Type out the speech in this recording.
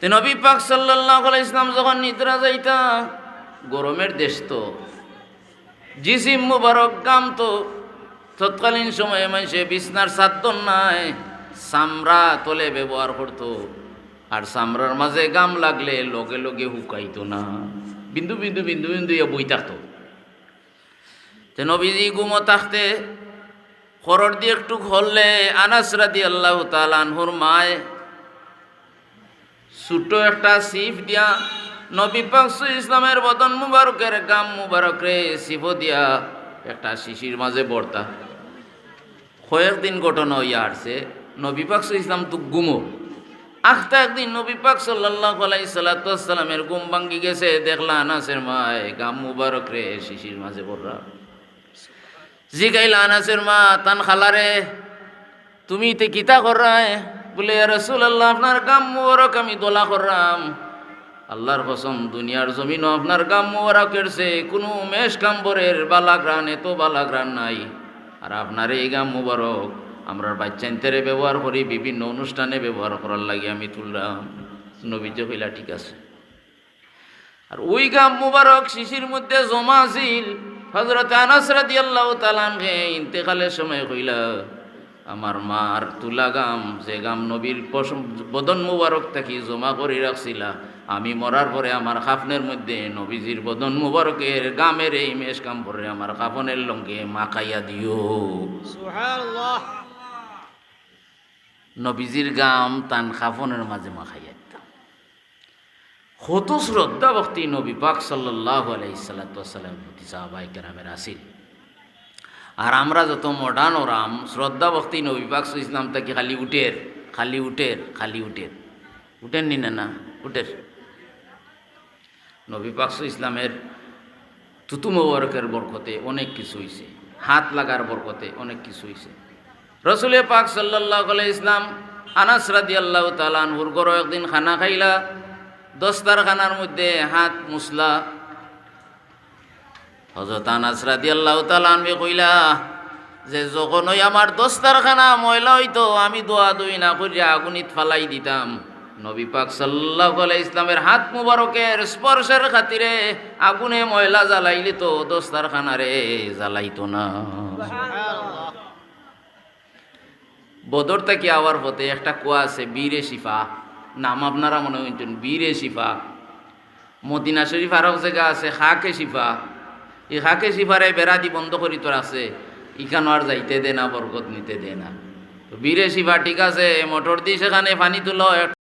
তে নবী পাক আলাইহি ইসলাম যখন নিদ্রা যাইতা, গরমের দেশ তো, জিসিম মুবারক গাম তো, তৎকালীন সময়ে মানুষে বিছনার সাদ্দন নাই সামরা তলে ব্যবহার করতো, আর সামরার মাঝে গাম লাগলে লগে লগে হুকাইতো না, বিন্দু বিন্দু বিন্দু বিন্দু ইয়া বই থাকতো। তে নবীজি গুমো থাকতে খরর দিয়ে একটু হললে আনাস রাদি আল্লাহ তালানহুর মায় ছোট একটা সিফ দিয়া, নবী পাকসু ইসলামের বদন মুবারকের গাম মুবারকরে সিফ দিয়া একটা শিশির মাঝে বর্তা। কয়েকদিন ঘটনা হইয়া আসছে, নবী পাকসু ইসলাম তো গুমো। আখতা একদিন নবী পাক সাল্লাহ সাল্লাতামের গুম ভাঙ্গি গেছে, দেখলা আনাসের মায় গাম মুবারক রে শিশির মাঝে বর্রা জিগাইলা আনাসের মা তান খালারে তুমি তে কিতা করায় বলে রসুল আল্লাহ আপনার গাম মুবারক আমি দোলা করলাম। আল্লাহর কসম, দুনিয়ার জমিনও আপনার গাম মুবারকের সে কোনো মেষ কাম্বরের বালাগ্রান এত বালাগ্রান নাই। আর আপনার এই গাম মুবারক আমরা বাচ্চাইনতেরে ব্যবহার করি, বিভিন্ন অনুষ্ঠানে ব্যবহার করার লাগে আমি তুললাম। নবীজ হইলা ঠিক আছে। আর ওই গাম মুবারক শিশির মধ্যে জমা আছিল। হজরত আনাস রাদি আল্লাহ তালানকে ইন্তেকালের সময় কইলা আমার মার তুলা গাম যে গাম নবীর পশম- বদন মুবারক থাকি জমা করে রাখছিলা। আমি মরার পরে আমার খাফনের মধ্যে নবীজির বদন মুবারকের গামের এই মেষ কাম পরে আমার খাফনের লঙ্গে মাখাইয়া দিও। নবীজির গাম তান খাফনের মাঝে মাখাইয়া দিতাম। কত শ্রদ্ধা ভক্তি নবী পাক সাল্লাহ আলাইসাল্লাম প্রতি সাহাবাই কেরামের আসিল। আর আমরা যত মডার্ন ওরাম শ্রদ্ধা, ভক্তি নবী পাক ইসলাম তাকে খালি উঠের খালি উঠের খালি উঠের উঠেন নি না না উঠের নবী পাক ইসলামের তুতু মোবারকের বরকতে অনেক কিছু হয়েছে হাত লাগার বরকতে অনেক কিছু হয়েছে রসুলে পাক সাল্লাহ ইসলাম আনাস রাদি আল্লাহ তালানহুর গরো একদিন খানা খাইলা দস্তার খানার মধ্যে হাত মুসলা হজরত আনাস রাদি আল্লাহ তালানবে কইলা, যে যখন ওই আমার দস্তার খানা ময়লা হইতো, আমি দোয়া দই না করিয়া আগুনিত ফালাই দিতাম। নবী পাক সাল্লাহ ইসলামের হাত মুবারকের স্পর্শের খাতিরে আগুনে ময়লা জ্বালাইলে তো দস্তার খানারে জ্বালাইতো না। বদর থেকে আওয়ার পথে একটা কুয়া আছে, বীরে শিফা। নাম আপনারা মনে হইতেন বীরে শিফা। মদিনা শরীফ আরও জায়গা আছে, খাকে শিফা। এই সিফারে শিফারে বেড়া দি বন্ধ করি তোর আছে। ইখানো আর যাইতে দে না, বরকত নিতে দে না। বীরে শিফা ঠিক আছে মোটর দিয়ে সেখানে পানি তুলো